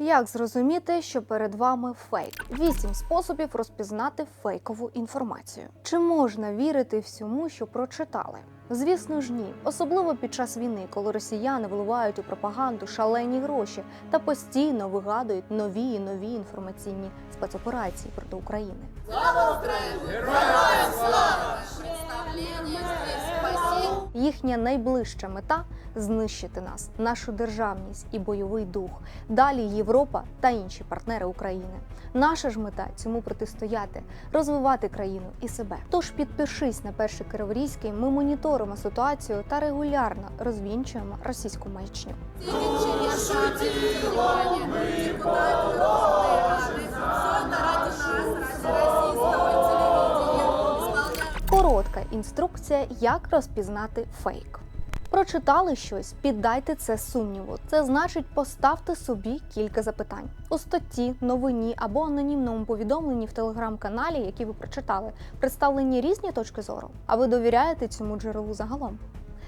Як зрозуміти, що перед вами фейк? Вісім способів розпізнати фейкову інформацію. Чи можна вірити всьому, що прочитали? Звісно ж, ні, особливо під час війни, коли росіяни вливають у пропаганду шалені гроші та постійно вигадують нові і нові інформаційні спецоперації проти України. Представление здесь спасибо. Їхня найближча мета знищити нас, нашу державність і бойовий дух. Далі Європа та інші партнери України. Наша ж мета цьому протистояти, розвивати країну і себе. Тож підпишись на перший Криворізький. Ми моніторимо ситуацію та регулярно розвінчуємо російську маячню. Через шутки, депутаты Верховной Рады. Все это ради нас, ради российского телевидения. Исполняем Коротка інструкція, як розпізнати фейк. Прочитали щось, піддайте це сумніву. Це значить поставте собі кілька запитань у статті, новині або анонімному повідомленні в телеграм-каналі, які ви прочитали, представлені різні точки зору. А ви довіряєте цьому джерелу загалом?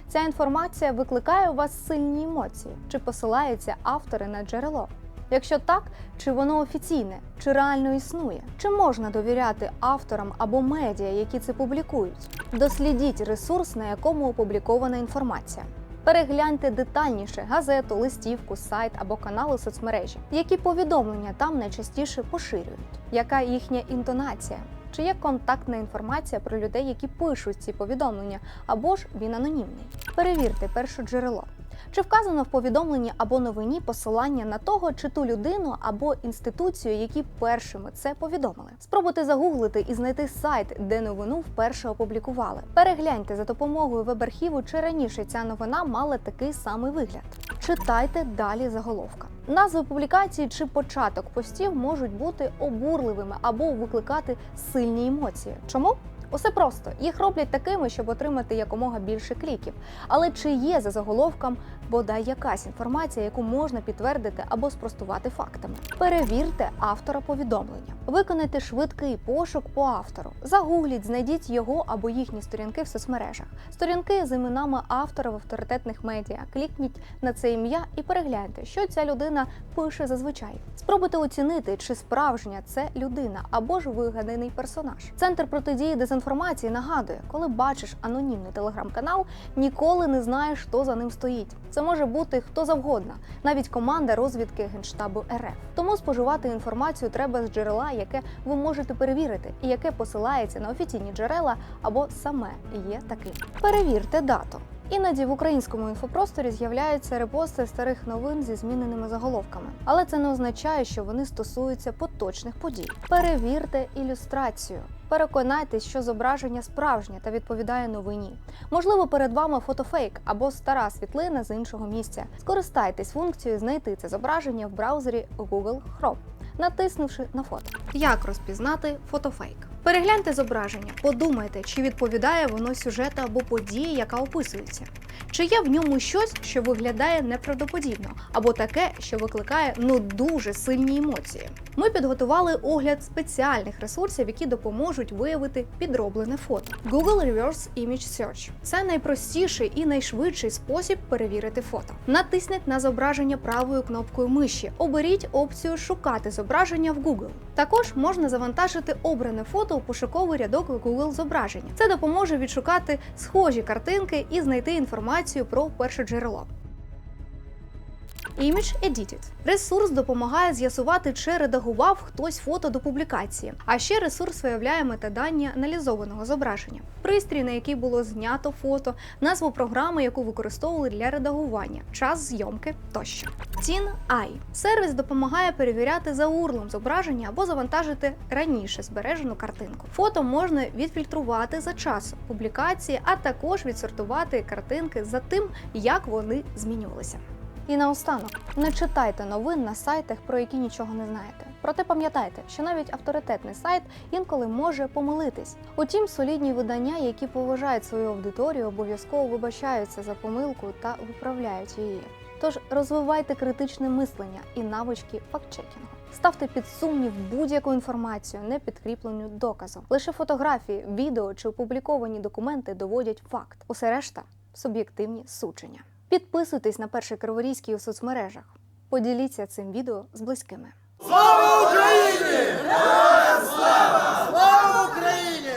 Ця інформація викликає у вас сильні емоції, чи посилаються автори на джерело? Якщо так, чи воно офіційне, чи реально існує? Чи можна довіряти авторам або медіа, які це публікують? Дослідіть ресурс, на якому опублікована інформація. Перегляньте детальніше газету, листівку, сайт або канал у соцмережі, які повідомлення там найчастіше поширюють, яка їхня інтонація, чи є контактна інформація про людей, які пишуть ці повідомлення, або ж він анонімний. Перевірте перше джерело. Чи вказано в повідомленні або новині посилання на того чи ту людину або інституцію, які першими це повідомили? Спробуйте загуглити і знайти сайт, де новину вперше опублікували. Перегляньте за допомогою веб-архіву, чи раніше ця новина мала такий самий вигляд. Читайте далі заголовка. Назви публікації чи початок постів можуть бути обурливими або викликати сильні емоції. Чому? Усе просто їх роблять такими, щоб отримати якомога більше кліків. Але чи є за заголовком бодай якась інформація, яку можна підтвердити або спростувати фактами? Перевірте автора повідомлення. Виконайте швидкий пошук по автору. Загугліть, знайдіть його або їхні сторінки в соцмережах. Сторінки з іменами автора в авторитетних медіа. Клікніть на це ім'я і перегляньте, що ця людина пише зазвичай. Спробуйте оцінити, чи справжня це людина або ж вигаданий персонаж. Центр протидії дезінформації нагадує, коли бачиш анонімний телеграм-канал, ніколи не знаєш, хто за ним стоїть. Це може бути хто завгодно, навіть команда розвідки генштабу РФ. Тому споживати інформацію треба з джерела, яке ви можете перевірити, і яке посилається на офіційні джерела або саме є таким. Перевірте дату. Іноді в українському інфопросторі з'являються репости старих новин зі зміненими заголовками, але це не означає, що вони стосуються поточних подій. Перевірте ілюстрацію. Переконайтесь, що зображення справжнє та відповідає новині. Можливо, перед вами фотофейк або стара світлина з іншого місця. Скористайтесь функцією знайти це зображення в браузері Google Chrome, натиснувши на фото. Як розпізнати фотофейк? Перегляньте зображення, подумайте, чи відповідає воно сюжету або події, яка описується. Чи є в ньому щось, що виглядає неправдоподібно, або таке, що викликає ну дуже сильні емоції? Ми підготували огляд спеціальних ресурсів, які допоможуть виявити підроблене фото. Google Reverse Image Search – це найпростіший і найшвидший спосіб перевірити фото. Натисніть на зображення правою кнопкою миші. Оберіть опцію Шукати зображення в Google. Також можна завантажити обране фото у пошуковий рядок Google зображення. Це допоможе відшукати схожі картинки і знайти інформацію про перше джерело. Image Edited. Ресурс допомагає з'ясувати, чи редагував хтось фото до публікації. А ще ресурс виявляє метадані аналізованого зображення, пристрій, на який було знято фото, назву програми, яку використовували для редагування, час зйомки тощо. TinEye. сервіс допомагає перевіряти за урлом зображення або завантажити раніше збережену картинку. Фото можна відфільтрувати за часом публікації, а також відсортувати картинки за тим, як вони змінювалися. І наостанок, не читайте новин на сайтах, про які нічого не знаєте. Проте пам'ятайте, що навіть авторитетний сайт інколи може помилитись. Утім, солідні видання, які поважають свою аудиторію, обов'язково вибачаються за помилку та виправляють її. Тож розвивайте критичне мислення і навички фактчекінгу. Ставте під сумнів будь-яку інформацію, не підкріплену доказом. Лише фотографії, відео чи опубліковані документи доводять факт. Усе решта суб'єктивні судження. Підписуйтесь на перший Криворізький у соцмережах. Поділіться цим відео з близькими. Слава Україні! Слава! Слава Україні!